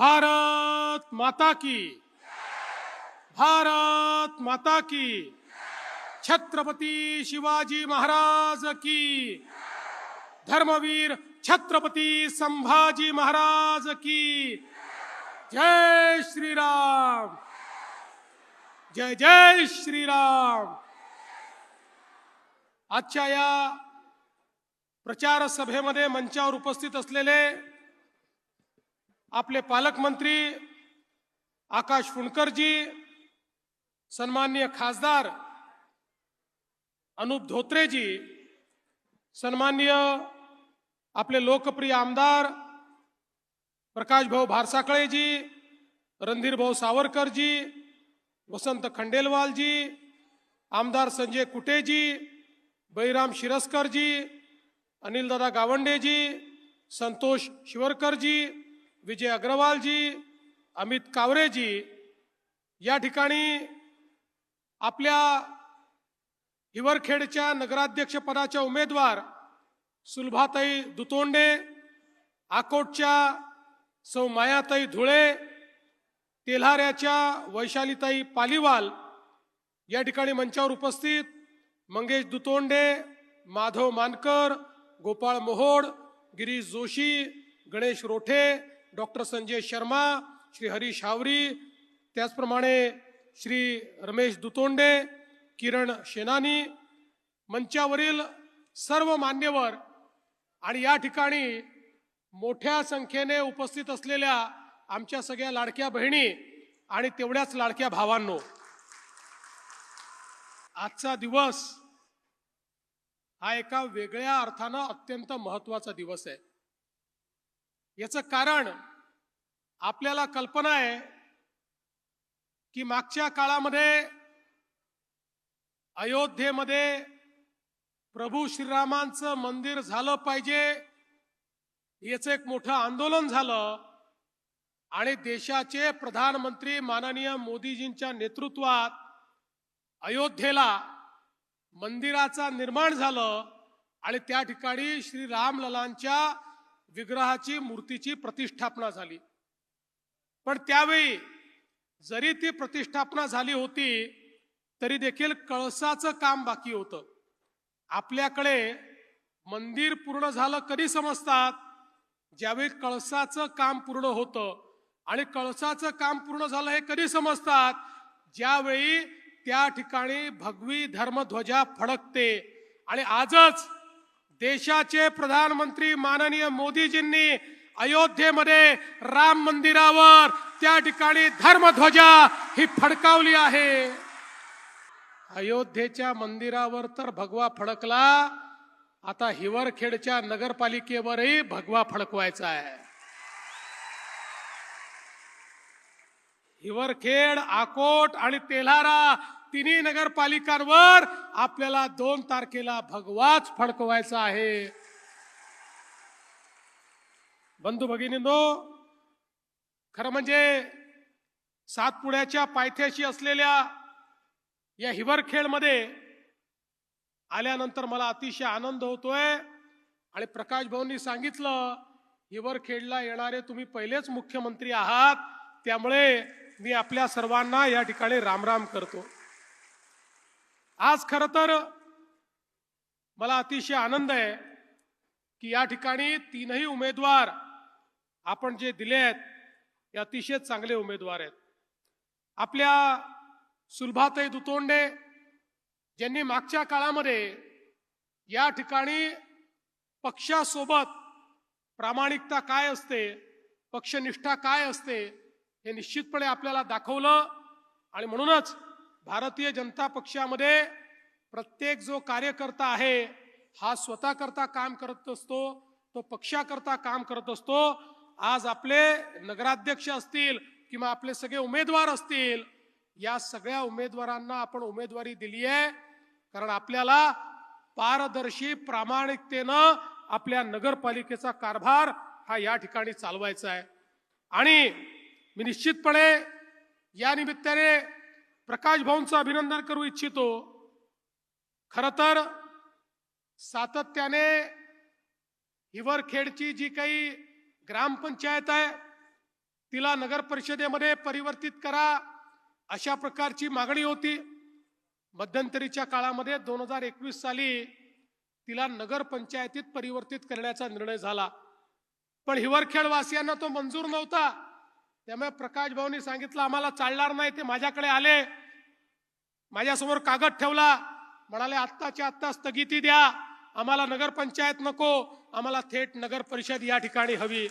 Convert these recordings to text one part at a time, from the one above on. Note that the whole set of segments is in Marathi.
भारत माता की। भारत माता की। छत्रपती शिवाजी महाराज की। धर्मवीर छत्रपती संभाजी महाराज की। जय श्रीराम। जय जय श्रीराम। आजच्या या प्रचार सभेमध्ये मंचावर उपस्थित असलेले आपले पालकमंत्री आकाश फुंडकरजी सन्माननीय खासदार अनुप धोत्रेजी सन्माननीय आपले लोकप्रिय आमदार प्रकाश भाऊ भारसाकळेजी रणधीरभाऊ सावरकरजी वसंत खंडेलवालजी आमदार संजय कुटेजी बैराम शिरस्करजी अनिलदादा गावंडेजी संतोष शिवरकरजी विजय अग्रवालजी अमित कावरेजी या ठिकाणी आपल्या हिवरखेडच्या नगराध्यक्षपदाच्या उमेदवार सुलभाताई दुतोंडे आकोटच्या सौ मायाताई धुळे तेल्हाऱ्याच्या वैशालीताई पालीवाल या ठिकाणी मंचावर उपस्थित मंगेश दुतोंडे माधव मानकर गोपाळ मोहोड गिरीश जोशी गणेश रोठे डॉक्टर संजय शर्मा श्री हरीश हावरी त्याचप्रमाणे श्री रमेश दुतोंडे किरण शेनानी मंचावरील सर्व मान्यवर आणि या ठिकाणी मोठ्या संख्येने उपस्थित असलेल्या आमच्या सगळ्या लाडक्या बहिणी आणि तेवढ्याच लाडक्या भावांनो. आजचा दिवस हा एका वेगळ्या अर्थानं अत्यंत महत्त्वाचा दिवस आहे. याचं कारण आपल्याला कल्पना आहे की मागच्या काळामध्ये अयोध्येमध्ये प्रभू श्रीरामांचं मंदिर झालं पाहिजे याचं एक मोठं आंदोलन झालं आणि देशाचे प्रधानमंत्री माननीय मोदीजींच्या नेतृत्वात अयोध्येला मंदिराचा निर्माण झालं आणि त्या ठिकाणी श्री रामललांच्या विग्रहाची मूर्तीची प्रतिष्ठापना झाली. पण त्यावेळी जरी ती प्रतिष्ठापना झाली होती तरी देखील कळसाचं काम बाकी होतं. आपल्याकडे मंदिर पूर्ण झालं कधी समजतात? ज्यावेळी कळसाचं काम पूर्ण होतं. आणि कळसाचं काम पूर्ण झालं हे कधी समजतात? ज्यावेळी त्या ठिकाणी भगवी धर्मध्वजा फडकते. आणि आजच देशाचे प्रधानमंत्री माननीय मोदीजींनी अयोध्येमध्ये राम मंदिरावर त्या ठिकाणी धर्मध्वजा ही फडकावली आहे. अयोध्येच्या मंदिरावर तर भगवा फडकला आता हिवरखेडच्या नगरपालिकेवरही भगवा फडकवायचा आहे. हिवरखेड आकोट आणि तेल्हारा तिन्ही नगरपालिकांवर आपल्याला दोन तारखेला भगवाच फडकवायचा आहे. बंधू भगिनींनो खरं म्हणजे सातपुड्याच्या पायथ्याशी असलेल्या या हिवरखेडमध्ये आल्यानंतर मला अतिशय आनंद होतोय. आणि प्रकाश भाऊंनी सांगितलं हिवरखेडला येणारे तुम्ही पहिलेच मुख्यमंत्री आहात त्यामुळे मी आपल्या सर्वांना या ठिकाणी रामराम करतो. आज खर तर मला अतिशय आनंद आहे की या ठिकाणी तीनही उमेदवार आपण जे दिले आहेत हे अतिशय चांगले उमेदवार आहेत. आपल्या सुलभाताई दुतोंडे ज्यांनी मागच्या काळामध्ये या ठिकाणी पक्षासोबत प्रामाणिकता काय असते पक्षनिष्ठा काय असते हे निश्चितपणे आपल्याला दाखवलं आणि म्हणूनच भारतीय जनता पक्षामध्ये प्रत्येक जो कार्यकर्ता आहे हा स्वतःकरता काम करत असतो तो पक्षाकरता काम करत असतो. आज आपले नगराध्यक्ष असतील किंवा आपले सगळे उमेदवार असतील या सगळ्या उमेदवारांना आपण उमेदवारी दिली आहे कारण आपल्याला पारदर्शी प्रामाणिकतेनं आपल्या नगरपालिकेचा कारभार हा या ठिकाणी चालवायचा आहे. आणि मी निश्चितपणे या निमित्ताने प्रकाश भाऊंचं अभिनंदन करू इच्छितो. खरं तर सातत्याने हिवरखेडची जी काही ग्रामपंचायत आहे तिला नगर परिषदेमध्ये परिवर्तित करा अशा प्रकारची मागणी होती. मध्यंतरीच्या काळामध्ये दोन हजार एकवीस साली तिला नगर पंचायतीत परिवर्तित करण्याचा निर्णय झाला. पण हिवरखेडवासियांना तो मंजूर नव्हता. त्यामुळे प्रकाश भाऊनी सांगितलं आम्हाला चालणार नाही ते माझ्याकडे आले. माझ्यासमोर कागद ठेवला. म्हणाले आत्ताच्या आत्ता स्थगिती द्या. आम्हाला नगरपंचायत नको. आम्हाला थेट नगर परिषद या ठिकाणी हवी.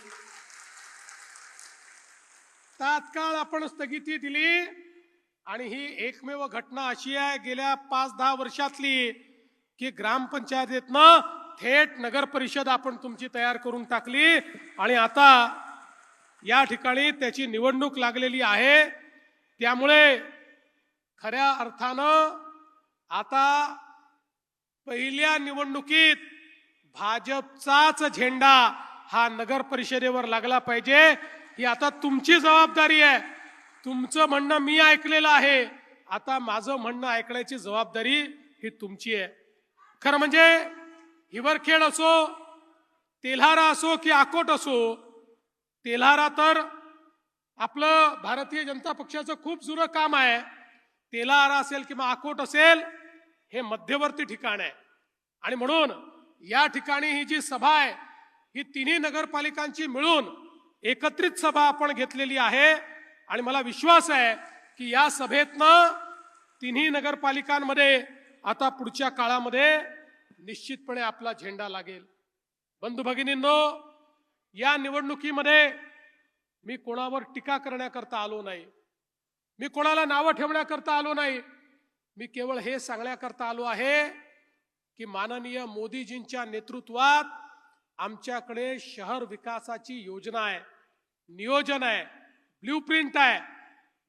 तात्काळ आपण स्थगिती दिली. आणि ही एकमेव घटना अशी आहे गेल्या पाच दहा वर्षातली की ग्रामपंचायतीतनं थेट नगर परिषद आपण तुमची तयार करून टाकली. आणि आता या ठिकाणी त्याची निवडणूक लागलेली आहे. त्यामुळे खऱ्या अर्थानं आता पहिल्या निवडणुकीत भाजपचाच झेंडा हा नगर परिषदेवर लागला पाहिजे. ही आता तुमची जबाबदारी आहे. तुमचं म्हणणं मी ऐकलेलं आहे. आता माझं म्हणणं ऐकण्याची जबाबदारी ही तुमची आहे. खरं म्हणजे हिवरखेड असो तेल्हारा असो की आकोट असो तेल्हारा तर आपलं भारतीय जनता पक्षाचं खूप जुनं काम आहे. तेल्हारा असेल किंवा आकोट असेल हे मध्यवर्ती ठिकाण आहे. आणि म्हणून या ठिकाणी ही जी सभा आहे ही तिन्ही नगरपालिकांची मिळून एकत्रित सभा आपण घेतलेली आहे. आणि मला विश्वास आहे की या सभेतनं तिन्ही नगरपालिकांमध्ये आता पुढच्या काळामध्ये निश्चितपणे आपला झेंडा लागेल. बंधू भगिनींनो या निवडणुकीमध्ये मी कोणावर टीका करण्याकरता आलो नाही. मी कोणाला नावं ठेवण्याकरता आलो नाही. मी केवळ हे सांगण्याकरता आलो आहे की माननीय मोदीजींच्या नेतृत्वात आमच्याकडे शहर विकासाची योजना आहे नियोजन आहे ब्ल्यूप्रिंट आहे.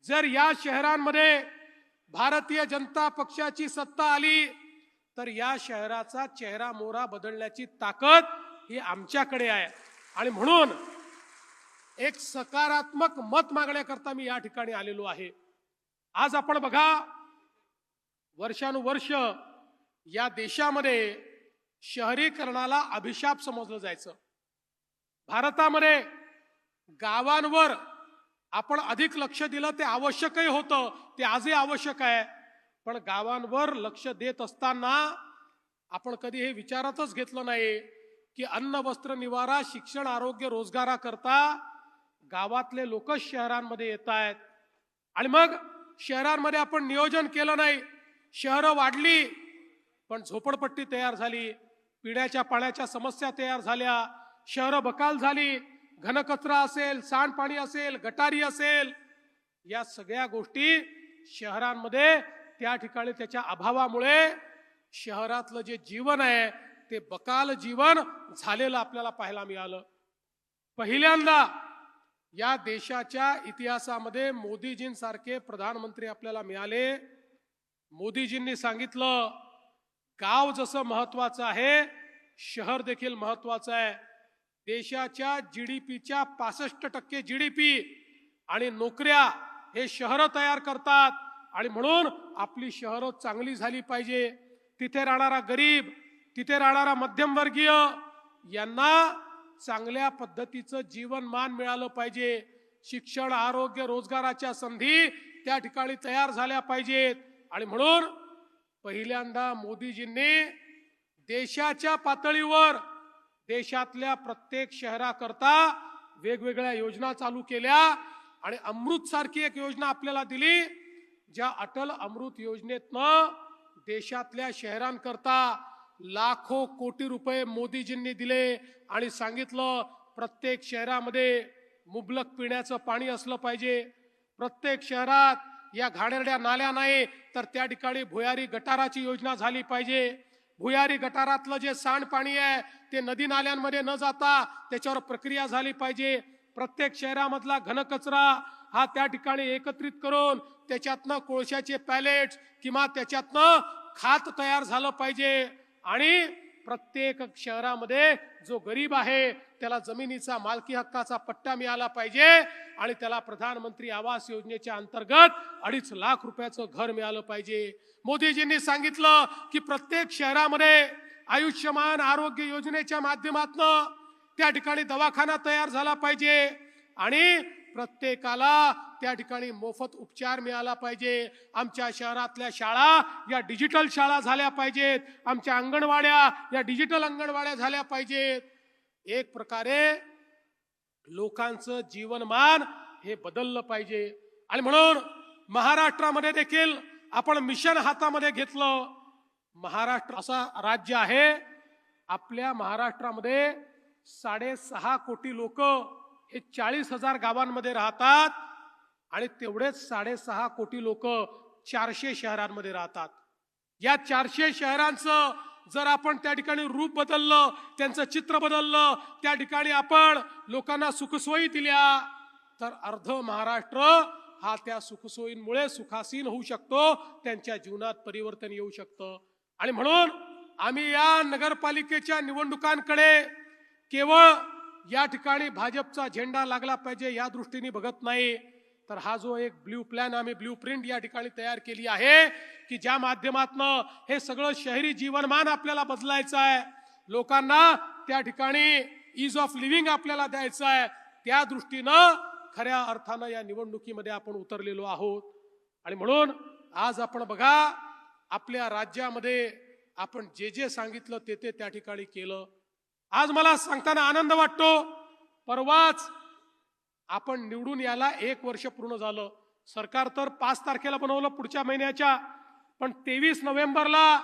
जर या शहरांमध्ये भारतीय जनता पक्षाची सत्ता आली तर या शहराचा चेहरा मोहरा बदलण्याची ताकद ही आमच्याकडे आहे. आणि म्हणून एक सकारात्मक मत मागण्याकरता मी या ठिकाणी आलेलो आहे. आज आपण बघा वर्षानुवर्ष या देशामध्ये शहरीकरणाला अभिशाप समजलं जायचं. भारतामध्ये गावांवर आपण अधिक लक्ष दिलं ते आवश्यकही होतं ते आजही आवश्यक आहे. पण गावांवर लक्ष देत असताना आपण कधी हे विचारातच घेतलं नाही की अन्न वस्त्र निवारा शिक्षण आरोग्य रोजगाराकरता गावातले लोक शहरांमध्ये येत आहेत. आणि मग शहरांमध्ये आपण नियोजन केलं नाही शहरं वाढली पण झोपडपट्टी तयार झाली पिण्याच्या पाण्याच्या समस्या तयार झाल्या शहरं बकाल झाली घनकचरा असेल सांडपाणी असेल गटारी असेल या सगळ्या गोष्टी शहरांमध्ये त्या ठिकाणी त्याच्या अभावामुळे शहरातलं जे जीवन आहे ते बकाल जीवन झालेलं आपल्याला पाहायला मिळालं. पहिल्यांदा या देशाच्या इतिहासामध्ये मोदीजींसारखे प्रधानमंत्री आपल्याला मिळाले मोदीजींनी सांगितलं गाव जसं महत्वाचं आहे शहर देखील महत्वाचं आहे. देशाच्या जी डी पीच्या पासष्ट टक्के जी डी पी आणि नोकऱ्या हे शहरं तयार करतात. आणि म्हणून आपली शहरं चांगली झाली पाहिजे. तिथे राहणारा गरीब तिथे राहणारा मध्यमवर्गीय यांना चांगल्या पद्धतीचं जीवनमान मिळालं पाहिजे. शिक्षण आरोग्य रोजगाराच्या संधी त्या ठिकाणी तयार झाल्या पाहिजेत. आणि म्हणून पहिल्यांदा मोदीजींनी देशाच्या पातळीवर देशातल्या प्रत्येक शहराकरता वेगवेगळ्या योजना चालू केल्या आणि अमृत सारखी एक योजना आपल्याला दिली ज्या अटल अमृत योजनेतनं देशातल्या शहरांकरता लाखो कोटी रुपये मोदीजींनी दिले आणि सांगितलं प्रत्येक शहरामध्ये मुबलक पिण्याचं पाणी असलं पाहिजे. प्रत्येक शहरात या घाणेरड्या नाल्या नाही तर त्या ठिकाणी भुयारी गटाराची योजना झाली पाहिजे. भुयारी गटारातलं जे सांडपाणी आहे ते नदी नाल्यांमध्ये न जाता त्याच्यावर प्रक्रिया झाली पाहिजे. प्रत्येक शहरामधला घनकचरा हा त्या ठिकाणी एकत्रित करून त्याच्यातनं कोळशाचे पॅलेट्स किंवा त्याच्यातनं खात तयार झालं पाहिजे. आणि प्रत्येक शहरामध्ये जो गरीब आहे त्याला जमिनीचा मालकी हक्काचा पट्टा मिळाला पाहिजे आणि त्याला प्रधानमंत्री आवास योजनेच्या अंतर्गत अडीच लाख रुपयाचं घर मिळालं पाहिजे. मोदीजींनी सांगितलं की प्रत्येक शहरामध्ये आयुष्यमान आरोग्य योजनेच्या माध्यमातून त्या ठिकाणी दवाखाना तयार झाला पाहिजे आणि प्रत्येकाला त्या ठिकाणी मोफत उपचार मिळाला पाहिजे. आमच्या शहरातल्या शाळा या डिजिटल शाळा झाल्या पाहिजेत. आमच्या अंगणवाड्या या डिजिटल अंगणवाड्या झाल्या पाहिजेत. एक प्रकारे लोकांचं जीवनमान हे बदललं पाहिजे. आणि म्हणून महाराष्ट्रामध्ये देखील आपण मिशन हातामध्ये घेतलं. महाराष्ट्र असा राज्य आहे. आपल्या महाराष्ट्रामध्ये साडेसहा कोटी लोक हे चाळीस हजार गावांमध्ये राहतात आणि तेवढेच साडेसहा कोटी लोक चारशे शहरांमध्ये राहतात. या चारशे शहरांचं जर आपण त्या ठिकाणी रूप बदललं त्यांचं चित्र बदललं त्या ठिकाणी आपण लोकांना सुखसोयी दिल्या तर अर्ध महाराष्ट्र हा त्या सुखसोयींमुळे सुखासीन होऊ शकतो त्यांच्या जीवनात परिवर्तन येऊ शकतं. आणि म्हणून आम्ही या नगरपालिकेच्या निवडणुकांकडे केवळ या ठिकाणी भाजपचा झेंडा लागला पाहिजे या दृष्टीने बघत नाही. तर हा जो एक ब्ल्यू प्लॅन आम्ही ब्ल्यू प्रिंट या ठिकाणी तयार केली आहे की ज्या माध्यमातनं हे सगळं शहरी जीवनमान आपल्याला बदलायचं आहे. लोकांना त्या ठिकाणी इज ऑफ लिव्हिंग आपल्याला द्यायचं आहे. त्या दृष्टीनं खऱ्या अर्थानं या निवडणुकीमध्ये आपण उतरलेलो आहोत. आणि म्हणून आज आपण बघा आपल्या राज्यामध्ये आपण जे जे सांगितलं ते ते त्या ठिकाणी केलं. आज मला सांगताना आनंद वाटतो. परवाच आपण निवडून याला एक वर्ष पूर्ण झालं. सरकार तर पाच तारखेला बनवलं पुढच्या महिन्याच्या पण तेवीस नोव्हेंबरला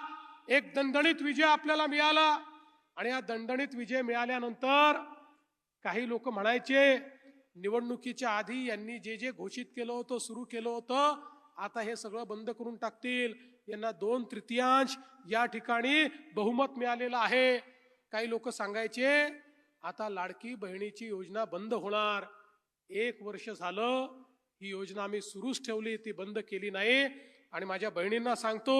एक दणदणीत विजय आपल्याला मिळाला आणि या दणदणीत विजय मिळाल्यानंतर काही लोक म्हणायचे निवडणुकीच्या आधी यांनी जे जे घोषित केलं होतं सुरू केलं होतं आता हे सगळं बंद करून टाकतील. यांना दोन तृतीयांश या ठिकाणी बहुमत मिळालेलं आहे. काही लोक सांगायचे आता लाडकी बहिणीची योजना बंद होणार. एक वर्ष झालं ही योजना आम्ही सुरूच ठेवली ती बंद केली नाही. आणि माझ्या बहिणींना सांगतो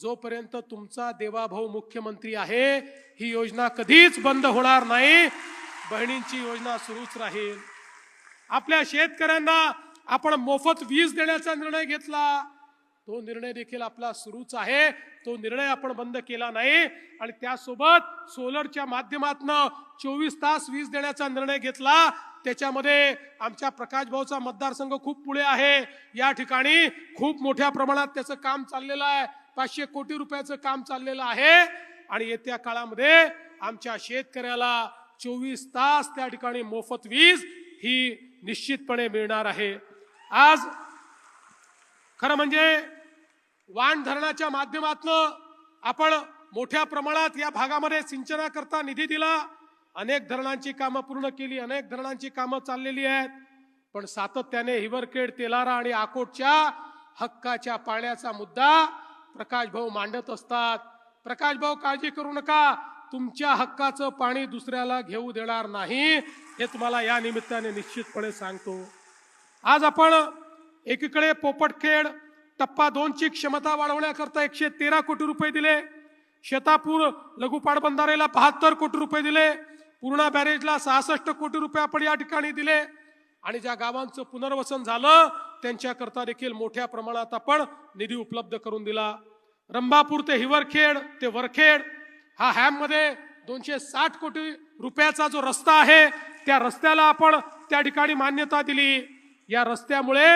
जोपर्यंत तुमचा देवाभाऊ मुख्यमंत्री आहे ही योजना कधीच बंद होणार नाही. बहिणींची योजना सुरूच राहील. आपल्या शेतकऱ्यांना आपण मोफत वीज देण्याचा निर्णय घेतला. तो निर्णय देखील आपला सुरूच आहे. तो निर्णय आपण बंद केला नाही. आणि त्यासोबत सोलरच्या माध्यमातनं चोवीस तास वीज देण्याचा निर्णय घेतला. त्याच्यामध्ये आमच्या प्रकाश भाऊचा मतदारसंघ खूप पुढे आहे. या ठिकाणी खूप मोठ्या प्रमाणात त्याचं काम चाललेलं आहे. पाचशे कोटी रुपयाचं काम चाललेलं आहे. आणि येत्या काळामध्ये आमच्या शेतकऱ्याला चोवीस तास त्या ठिकाणी मोफत वीज ही निश्चितपणे मिळणार आहे. आज खरं म्हणजे वाण धरणाच्या माध्यमातनं आपण मोठ्या प्रमाणात या भागामध्ये सिंचनाकरता निधी दिला. अनेक धरणांची कामं पूर्ण केली अनेक धरणांची कामं चाललेली आहेत. पण सातत्याने हिवरखेड तेलारा आणि आकोटच्या हक्काच्या पाण्याचा मुद्दा प्रकाश भाऊ मांडत असतात. प्रकाश भाऊ काळजी करू नका. तुमच्या हक्काचं पाणी दुसऱ्याला घेऊ देणार नाही हे तुम्हाला या निमित्ताने निश्चितपणे सांगतो. आज आपण एकीकडे पोपटखेड टप्पा दोनची क्षमता वाढवण्याकरता एकशे तेरा कोटी रुपये दिले. शेतापूर लघुपाटबंधारेला बहात्तर कोटी रुपये दिले. पूर्णा बॅरेजला सहासष्ट कोटी रुपये आपण या ठिकाणी दिले. आणि ज्या गावांचं पुनर्वसन झालं त्यांच्याकरता देखील मोठ्या प्रमाणात आपण निधी उपलब्ध करून दिला. रंभापूर ते हिवरखेड ते वरखेड हा हॅममध्ये दोनशे साठ कोटी रुपयाचा जो रस्ता आहे त्या रस्त्याला आपण त्या ठिकाणी मान्यता दिली. या रस्त्यामुळे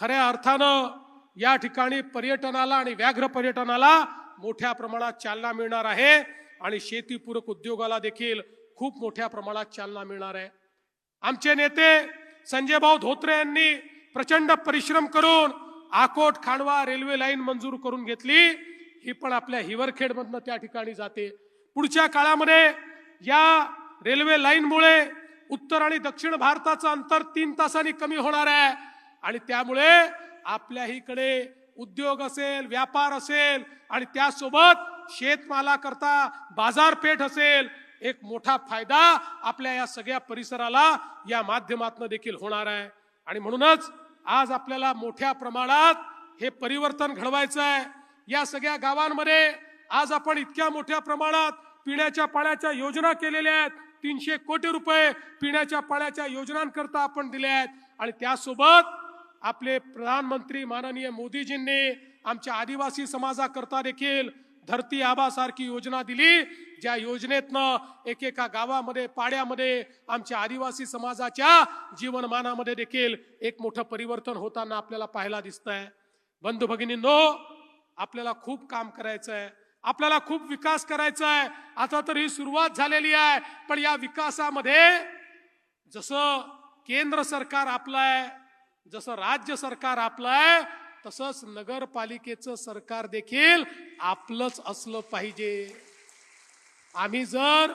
खऱ्या अर्थानं या ठिकाणी पर्यटनाला आणि व्याघ्र पर्यटनाला मोठ्या प्रमाणात चालना मिळणार आहे. आणि शेतीपूरक उद्योगाला देखील खूप मोठ्या प्रमाणात चालना मिळणार आहे. आमचे नेते संजय भाऊ धोत्रे यांनी प्रचंड परिश्रम करून आकोट खांडवा रेल्वे लाईन मंजूर करून घेतली. ही पण आपल्या हिवरखेडमधनं त्या ठिकाणी जाते. पुढच्या काळामध्ये या रेल्वे लाईनमुळे उत्तर आणि दक्षिण भारताचं अंतर तीन तासांनी कमी होणार आहे. आणि त्यामुळे आपल्याहीकडे उद्योग असेल व्यापार असेल आणि त्यासोबत शेतमालाकरता बाजारपेठ असेल एक मोठा फायदा आपल्या या सगळ्या परिसराला या माध्यमातून देखील होणार आहे. आणि म्हणूनच आज आपल्याला मोठ्या प्रमाणात हे परिवर्तन घडवायचं आहे या सगळ्या गावांमध्ये आज आपण इतक्या मोठ्या प्रमाणात पिण्याच्या पाण्याच्या योजना केलेल्या आहेत. तीनशे कोटी रुपये पिण्याच्या पाण्याच्या योजनांकरता आपण दिल्या आहेत. आणि त्यासोबत आपले प्रधानमंत्री माननीय मोदीजींनी आमच्या आदिवासी समाजाकरता देखील धरती आबासारखी योजना दिली ज्या योजनेतनं एकेका गावामध्ये पाड्यामध्ये आमच्या आदिवासी समाजाच्या जीवनमानामध्ये देखील एक मोठं परिवर्तन होताना आपल्याला पाहायला दिसतंय. बंधू भगिनींनो आपल्याला खूप काम करायचं आहे आपल्याला खूप विकास करायचा आहे आता तर ही सुरुवात झालेली आहे. पण या विकासामध्ये जसं केंद्र सरकार आपलं आहे जसं राज्य सरकार आपलं आहे तसंच नगरपालिकेचं सरकार देखील आपलंच असलं पाहिजे. आम्ही जर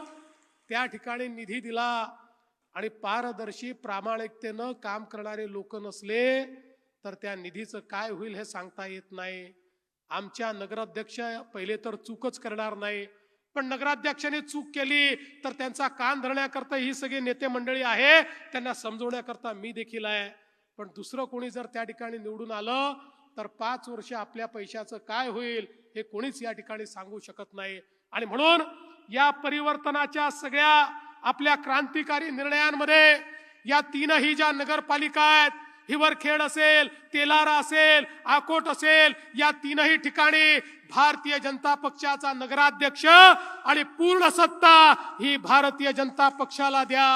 त्या ठिकाणी निधी दिला आणि पारदर्शी प्रामाणिकतेनं काम करणारे लोक नसले तर त्या निधीचं काय होईल हे सांगता येत नाही. आमच्या नगराध्यक्ष पहिले तर चूकच करणार नाही पण नगराध्यक्षाने चूक केली तर त्यांचा कान धरण्याकरता ही सगळी नेते मंडळी आहे त्यांना समजवण्याकरता मी देखील आहे. पण दुसरं कोणी जर त्या ठिकाणी निवडून आलं तर पाच वर्ष आपल्या पैशाचं काय होईल हे कोणीच या ठिकाणी सांगू शकत नाही. आणि म्हणून या परिवर्तनाच्या सगळ्या आपल्या क्रांतिकारी निर्णयांमध्ये या तीनही ज्या नगरपालिका आहेत हिवरखेड असेल तेलारा असेल आकोट असेल या तीनही ठिकाणी भारतीय जनता पक्षाचा नगराध्यक्ष आणि पूर्ण सत्ता ही भारतीय जनता पक्षाला द्या.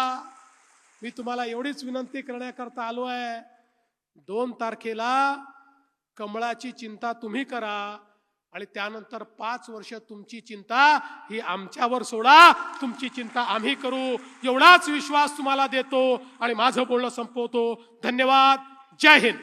मी तुम्हाला एवढीच विनंती करण्याकरता आलो आहे. दोन तारखेला कमळाची चिंता तुम्ही करा आणि त्यानंतर पाच वर्ष तुमची चिंता ही आमच्यावर सोडा. तुमची चिंता आम्ही करू. एवढाच विश्वास तुम्हाला देतो आणि माझं बोलणं संपवतो. धन्यवाद. जय हिंद.